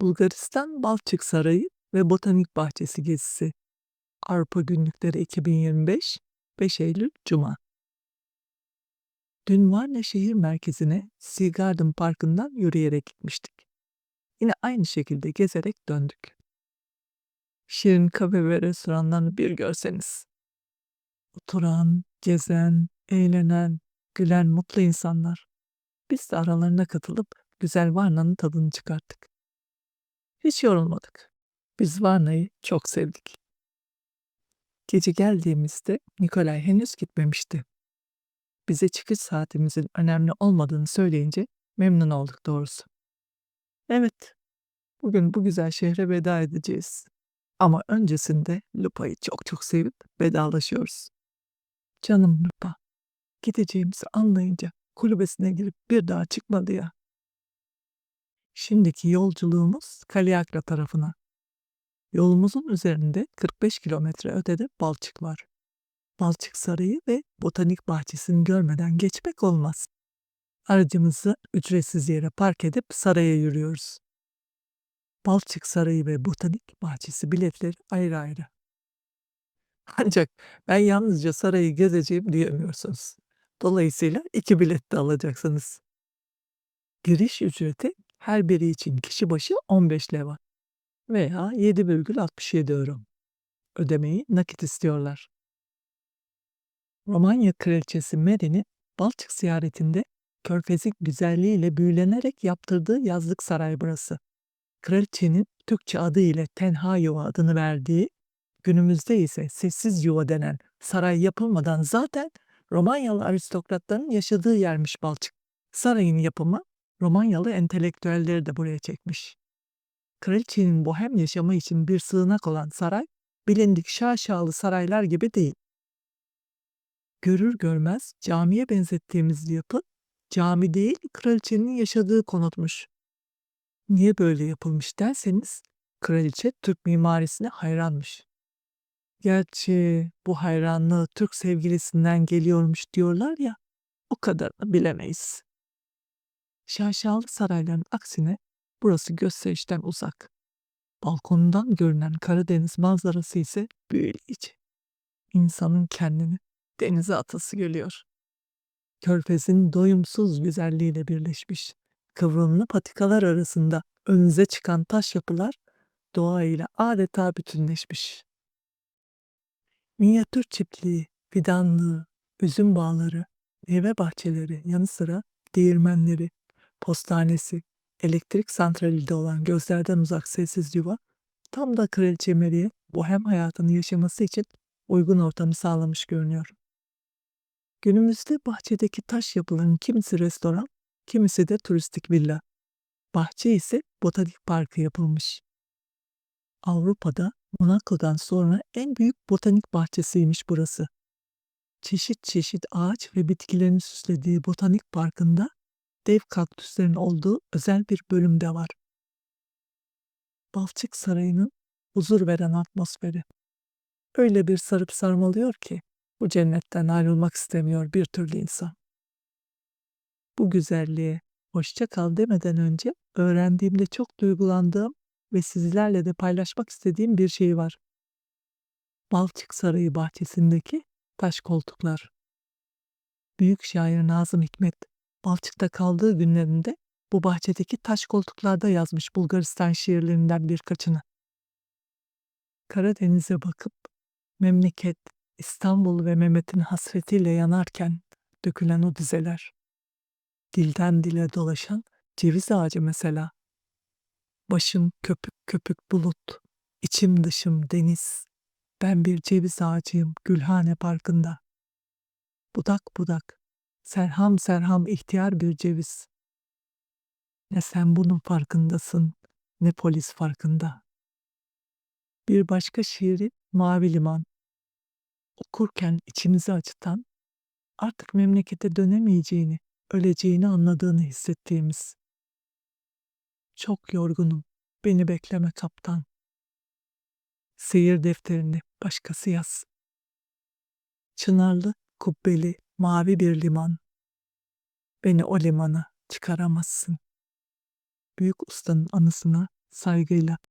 Bulgaristan Balçık Sarayı ve Botanik Bahçesi gezisi. Avrupa Günlükleri 2025 5 Eylül Cuma. Dün Varna şehir merkezine Sea Garden Parkı'ndan yürüyerek gitmiştik. Yine aynı şekilde gezerek döndük. Şirin kafe ve restoranlarını bir görseniz. Oturan, gezen, eğlenen, gülen mutlu insanlar. Biz de aralarına katılıp güzel Varna'nın tadını çıkarttık. Hiç yorulmadık. Biz Varna'yı çok sevdik. Gece geldiğimizde Nikolay henüz gitmemişti. Bize çıkış saatimizin önemli olmadığını söyleyince memnun olduk doğrusu. Evet, bugün bu güzel şehre veda edeceğiz. Ama öncesinde Lupa'yı çok çok sevip vedalaşıyoruz. Canım Lupa, gideceğimizi anlayınca kulübesine girip bir daha çıkmadı ya. Şimdiki yolculuğumuz Kaliakra tarafına. Yolumuzun üzerinde 45 kilometre ötede Balçık var. Balçık Sarayı ve Botanik Bahçesi'ni görmeden geçmek olmaz. Aracımızı ücretsiz yere park edip saraya yürüyoruz. Balçık Sarayı ve Botanik Bahçesi biletleri ayrı ayrı. Ancak ben yalnızca sarayı gezeceğim diyemiyorsunuz. Dolayısıyla iki bilet de alacaksınız. Giriş ücreti her biri için kişi başı 15 leva veya 7,67 euro. Ödemeyi nakit istiyorlar. Romanya Kraliçesi Mary'nin Balçık ziyaretinde körfezin güzelliğiyle büyülenerek yaptırdığı yazlık saray burası. Kraliçenin Türkçe adı ile Tenha Yuva adını verdiği, günümüzde ise Sessiz Yuva denen saray yapılmadan zaten Romanyalı aristokratların yaşadığı yermiş Balçık. Sarayın yapımı Romanyalı entelektüelleri de buraya çekmiş. Kraliçenin bohem yaşamı için bir sığınak olan saray, bilindik şaşalı saraylar gibi değil. Görür görmez camiye benzettiğimiz yapı, cami değil kraliçenin yaşadığı konutmuş. Niye böyle yapılmış derseniz, kraliçe Türk mimarisine hayranmış. Gerçi bu hayranlığı Türk sevgilisinden geliyormuş diyorlar ya, o kadarını bilemeyiz. Şaşalı sarayların aksine burası gösterişten uzak. Balkonundan görünen Karadeniz manzarası ise büyüleyici. İnsanın kendini denize atası geliyor. Körfezin doyumsuz güzelliğiyle birleşmiş. Kıvrımlı patikalar arasında önünüze çıkan taş yapılar doğayla adeta bütünleşmiş. Minyatür çiftliği, fidanlığı, üzüm bağları, meyve bahçeleri yanı sıra değirmenleri, postanesi, elektrik santrali de olan gözlerden uzak sessiz yuva, tam da Kraliçe Mary'e bohem hayatını yaşaması için uygun ortamı sağlamış görünüyor. Günümüzde bahçedeki taş yapıların kimisi restoran, kimisi de turistik villa. Bahçe ise botanik parkı yapılmış. Avrupa'da Monaco'dan sonra en büyük botanik bahçesiymiş burası. Çeşit çeşit ağaç ve bitkilerin süslediği botanik parkında dev kaktüslerin olduğu özel bir bölüm de var. Balçık Sarayı'nın huzur veren atmosferi. Öyle bir sarıp sarmalıyor ki bu cennetten ayrılmak istemiyor bir türlü insan. Bu güzelliğe hoşça kal demeden önce öğrendiğimde çok duygulandığım ve sizlerle de paylaşmak istediğim bir şey var. Balçık Sarayı bahçesindeki taş koltuklar. Büyük şair Nazım Hikmet Balçık'ta kaldığı günlerinde bu bahçedeki taş koltuklarda yazmış Bulgaristan şiirlerinden birkaçını. Karadeniz'e bakıp memleket, İstanbul ve Mehmet'in hasretiyle yanarken dökülen o dizeler. Dilden dile dolaşan ceviz ağacı mesela. Başım köpük köpük bulut, içim dışım deniz. Ben bir ceviz ağacıyım Gülhane Parkı'nda. Budak budak, serham serham ihtiyar bir ceviz. Ne sen bunun farkındasın, ne polis farkında. Bir başka şiiri Mavi Liman. Okurken içimizi acıtan, artık memlekete dönemeyeceğini, öleceğini anladığını hissettiğimiz. Çok yorgunum, beni bekleme kaptan. Seyir defterini başkası yaz. Çınarlı, kubbeli, mavi bir liman. Beni o limana çıkaramazsın. Büyük ustanın anısına Saygıyla.